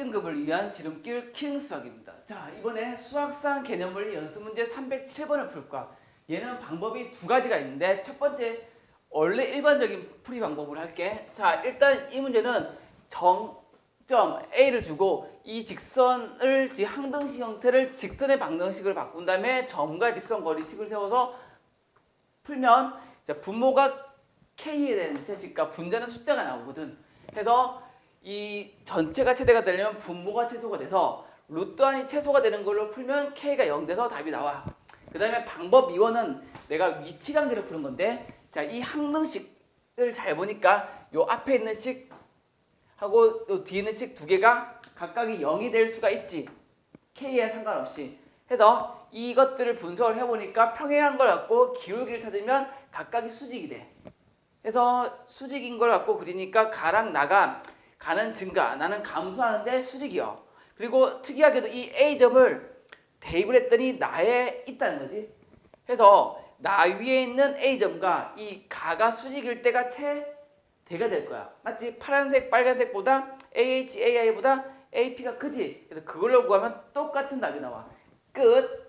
1등급을 위한 지름길 킹 수학입니다. 자, 이번에 수학상 개념물 연습 문제 307번을 풀 거야. 얘는 방법이 두 가지가 있는데 첫 번째 원래 일반적인 풀이 방법을 할게. 자, 일단 이 문제는 정점 A를 주고 이 직선을 지 항등식 형태를 직선의 방정식으로 바꾼 다음에 점과 직선 거리식을 세워서 풀면 자, 분모가 K에 대한 set이니까 분자는 숫자가 나오거든. 해서 이 전체가 최대가 되려면 분모가 최소가 돼서 루트 안이 최소가 되는 걸로 풀면 K가 0 돼서 답이 나와. 그 다음에 방법 2번은 내가 위치 관계를 푸는 건데 자, 이 항등식을 잘 보니까 요 앞에 있는 식 하고 요 뒤에 있는 식 두 개가 각각이 0이 될 수가 있지. K에 상관없이. 해서 이것들을 분석을 해보니까 평행한 걸 갖고 기울기를 찾으면 각각이 수직이 돼. 그래서 수직인 걸 갖고 그리니까 가랑 나가 가는 증가 나는 감소하는데 수직이요. 그리고 특이하게도 이 A점을 대입을 했더니 나에 있다는 거지. 그래서 나 위에 있는 A점과 이 가가 수직일 때가 최대가 될 거야. 맞지? 파란색, 빨간색보다 AH, AI보다 AP가 크지? 그래서 그걸로 구하면 똑같은 답이 나와. 끝.